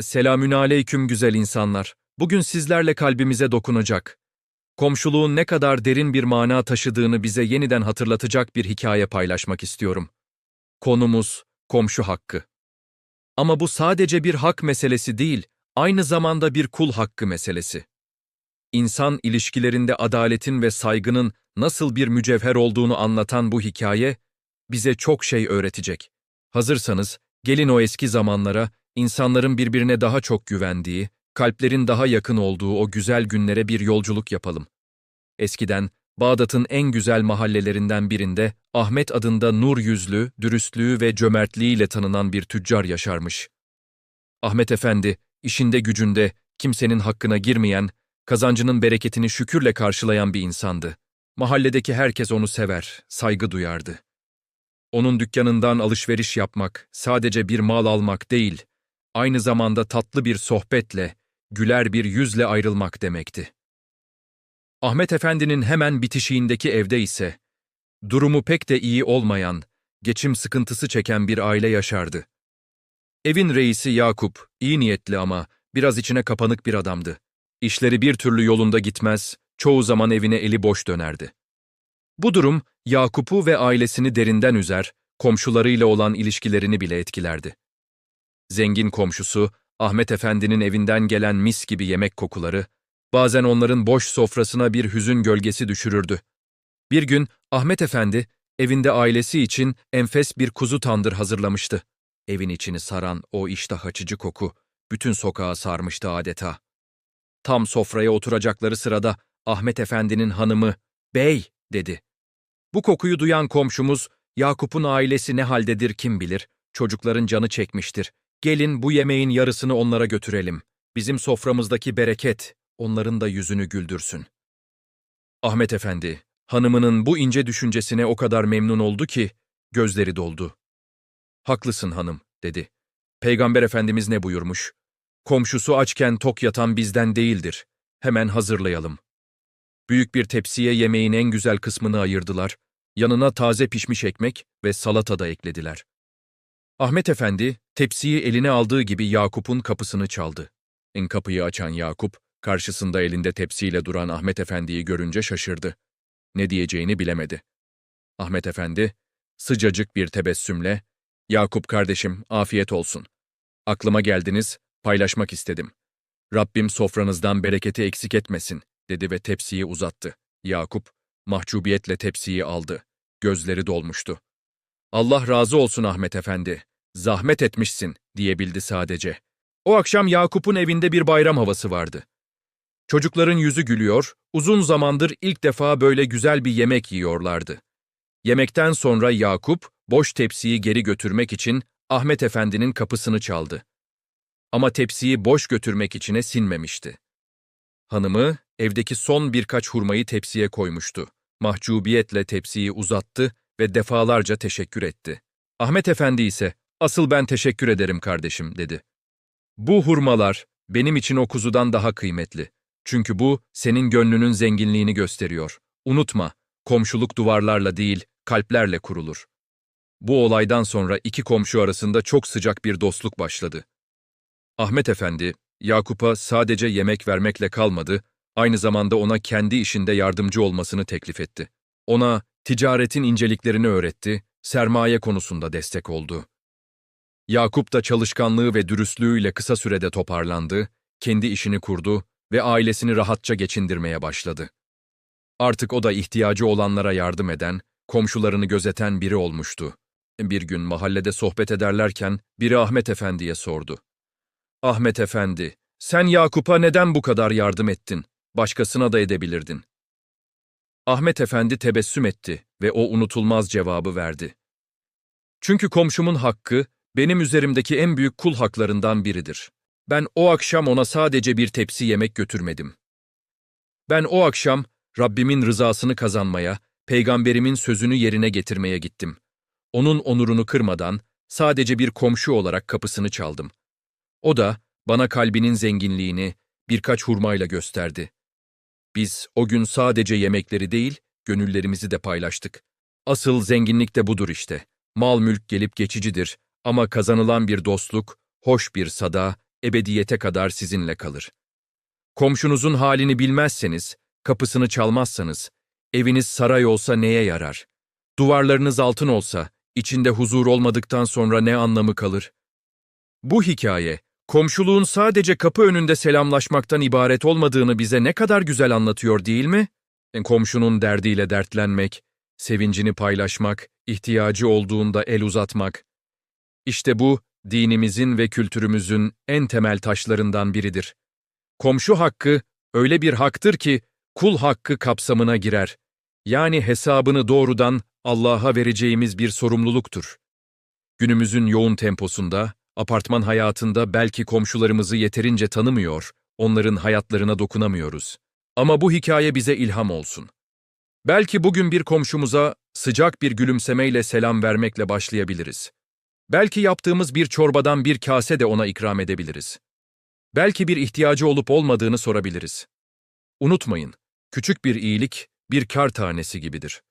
Selamün aleyküm güzel insanlar. Bugün sizlerle kalbimize dokunacak. Komşuluğun ne kadar derin bir mana taşıdığını bize yeniden hatırlatacak bir hikaye paylaşmak istiyorum. Konumuz komşu hakkı. Ama bu sadece bir hak meselesi değil, aynı zamanda bir kul hakkı meselesi. İnsan ilişkilerinde adaletin ve saygının nasıl bir mücevher olduğunu anlatan bu hikaye bize çok şey öğretecek. Hazırsanız gelin o eski zamanlara, insanların birbirine daha çok güvendiği, kalplerin daha yakın olduğu o güzel günlere bir yolculuk yapalım. Eskiden Bağdat'ın en güzel mahallelerinden birinde Ahmet adında nur yüzlü, dürüstlüğü ve cömertliğiyle tanınan bir tüccar yaşarmış. Ahmet Efendi, işinde gücünde, kimsenin hakkına girmeyen, kazancının bereketini şükürle karşılayan bir insandı. Mahalledeki herkes onu sever, saygı duyardı. Onun dükkanından alışveriş yapmak, sadece bir mal almak değil, aynı zamanda tatlı bir sohbetle, güler bir yüzle ayrılmak demekti. Ahmet Efendi'nin hemen bitişiğindeki evde ise, durumu pek de iyi olmayan, geçim sıkıntısı çeken bir aile yaşardı. Evin reisi Yakup, iyi niyetli ama biraz içine kapanık bir adamdı. İşleri bir türlü yolunda gitmez, çoğu zaman evine eli boş dönerdi. Bu durum Yakup'u ve ailesini derinden üzer, komşularıyla olan ilişkilerini bile etkilerdi. Zengin komşusu, Ahmet Efendi'nin evinden gelen mis gibi yemek kokuları, bazen onların boş sofrasına bir hüzün gölgesi düşürürdü. Bir gün Ahmet Efendi, evinde ailesi için enfes bir kuzu tandır hazırlamıştı. Evin içini saran o iştah açıcı koku, bütün sokağı sarmıştı adeta. Tam sofraya oturacakları sırada Ahmet Efendi'nin hanımı, ''Bey'' dedi. Bu kokuyu duyan komşumuz, Yakup'un ailesi ne haldedir kim bilir, çocukların canı çekmiştir. Gelin bu yemeğin yarısını onlara götürelim. Bizim soframızdaki bereket, onların da yüzünü güldürsün. Ahmet Efendi, hanımının bu ince düşüncesine o kadar memnun oldu ki, gözleri doldu. Haklısın hanım, dedi. Peygamber Efendimiz ne buyurmuş? Komşusu açken tok yatan bizden değildir. Hemen hazırlayalım. Büyük bir tepsiye yemeğin en güzel kısmını ayırdılar. Yanına taze pişmiş ekmek ve salata da eklediler. Ahmet Efendi, tepsiyi eline aldığı gibi Yakup'un kapısını çaldı. En kapıyı açan Yakup, karşısında elinde tepsiyle duran Ahmet Efendi'yi görünce şaşırdı. Ne diyeceğini bilemedi. Ahmet Efendi, sıcacık bir tebessümle, ''Yakup kardeşim, afiyet olsun. Aklıma geldiniz, paylaşmak istedim. Rabbim sofranızdan bereketi eksik etmesin.'' dedi ve tepsiyi uzattı. Yakup, mahcubiyetle tepsiyi aldı. Gözleri dolmuştu. Allah razı olsun Ahmet Efendi. Zahmet etmişsin, diyebildi sadece. O akşam Yakup'un evinde bir bayram havası vardı. Çocukların yüzü gülüyor, uzun zamandır ilk defa böyle güzel bir yemek yiyorlardı. Yemekten sonra Yakup, boş tepsiyi geri götürmek için Ahmet Efendi'nin kapısını çaldı. Ama tepsiyi boş götürmek içine sinmemişti. Hanımı, evdeki son birkaç hurmayı tepsiye koymuştu. Mahcubiyetle tepsiyi uzattı ve defalarca teşekkür etti. Ahmet Efendi ise, asıl ben teşekkür ederim kardeşim, dedi. Bu hurmalar, benim için o kuzudan daha kıymetli. Çünkü bu, senin gönlünün zenginliğini gösteriyor. Unutma, komşuluk duvarlarla değil, kalplerle kurulur. Bu olaydan sonra iki komşu arasında çok sıcak bir dostluk başladı. Ahmet Efendi, Yakup'a sadece yemek vermekle kalmadı, aynı zamanda ona kendi işinde yardımcı olmasını teklif etti. Ona ticaretin inceliklerini öğretti, sermaye konusunda destek oldu. Yakup da çalışkanlığı ve dürüstlüğüyle kısa sürede toparlandı, kendi işini kurdu ve ailesini rahatça geçindirmeye başladı. Artık o da ihtiyacı olanlara yardım eden, komşularını gözeten biri olmuştu. Bir gün mahallede sohbet ederlerken biri Ahmet Efendi'ye sordu. Ahmet Efendi, sen Yakup'a neden bu kadar yardım ettin? Başkasına da edebilirdin. Ahmet Efendi tebessüm etti ve o unutulmaz cevabı verdi. Çünkü komşumun hakkı, benim üzerimdeki en büyük kul haklarından biridir. Ben o akşam ona sadece bir tepsi yemek götürmedim. Ben o akşam Rabbimin rızasını kazanmaya, peygamberimin sözünü yerine getirmeye gittim. Onun onurunu kırmadan sadece bir komşu olarak kapısını çaldım. O da bana kalbinin zenginliğini birkaç hurmayla gösterdi. Biz o gün sadece yemekleri değil, gönüllerimizi de paylaştık. Asıl zenginlik de budur işte. Mal mülk gelip geçicidir ama kazanılan bir dostluk, hoş bir sada, ebediyete kadar sizinle kalır. Komşunuzun halini bilmezseniz, kapısını çalmazsanız, eviniz saray olsa neye yarar? Duvarlarınız altın olsa, içinde huzur olmadıktan sonra ne anlamı kalır? Bu hikaye, komşuluğun sadece kapı önünde selamlaşmaktan ibaret olmadığını bize ne kadar güzel anlatıyor değil mi? E, Komşunun derdiyle dertlenmek, sevincini paylaşmak, ihtiyacı olduğunda el uzatmak. İşte bu, dinimizin ve kültürümüzün en temel taşlarından biridir. Komşu hakkı öyle bir haktır ki kul hakkı kapsamına girer. Yani hesabını doğrudan Allah'a vereceğimiz bir sorumluluktur. Günümüzün yoğun temposunda, apartman hayatında belki komşularımızı yeterince tanımıyor, onların hayatlarına dokunamıyoruz. Ama bu hikaye bize ilham olsun. Belki bugün bir komşumuza sıcak bir gülümsemeyle selam vermekle başlayabiliriz. Belki yaptığımız bir çorbadan bir kase de ona ikram edebiliriz. Belki bir ihtiyacı olup olmadığını sorabiliriz. Unutmayın, küçük bir iyilik bir kar tanesi gibidir.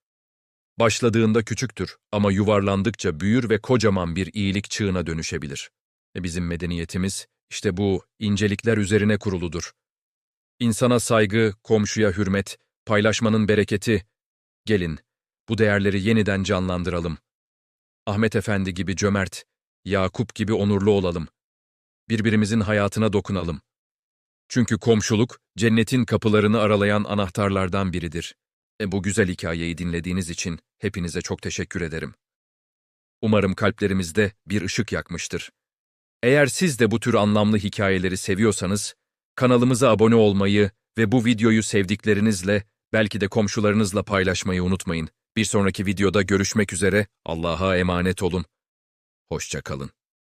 Başladığında küçüktür ama yuvarlandıkça büyür ve kocaman bir iyilik çığına dönüşebilir. E bizim medeniyetimiz işte bu incelikler üzerine kuruludur. İnsana saygı, komşuya hürmet, paylaşmanın bereketi. Gelin, bu değerleri yeniden canlandıralım. Ahmet Efendi gibi cömert, Yakup gibi onurlu olalım. Birbirimizin hayatına dokunalım. Çünkü komşuluk, cennetin kapılarını aralayan anahtarlardan biridir. E bu güzel hikayeyi dinlediğiniz için hepinize çok teşekkür ederim. Umarım kalplerimizde bir ışık yakmıştır. Eğer siz de bu tür anlamlı hikayeleri seviyorsanız, kanalımıza abone olmayı ve bu videoyu sevdiklerinizle, belki de komşularınızla paylaşmayı unutmayın. Bir sonraki videoda görüşmek üzere, Allah'a emanet olun. Hoşça kalın.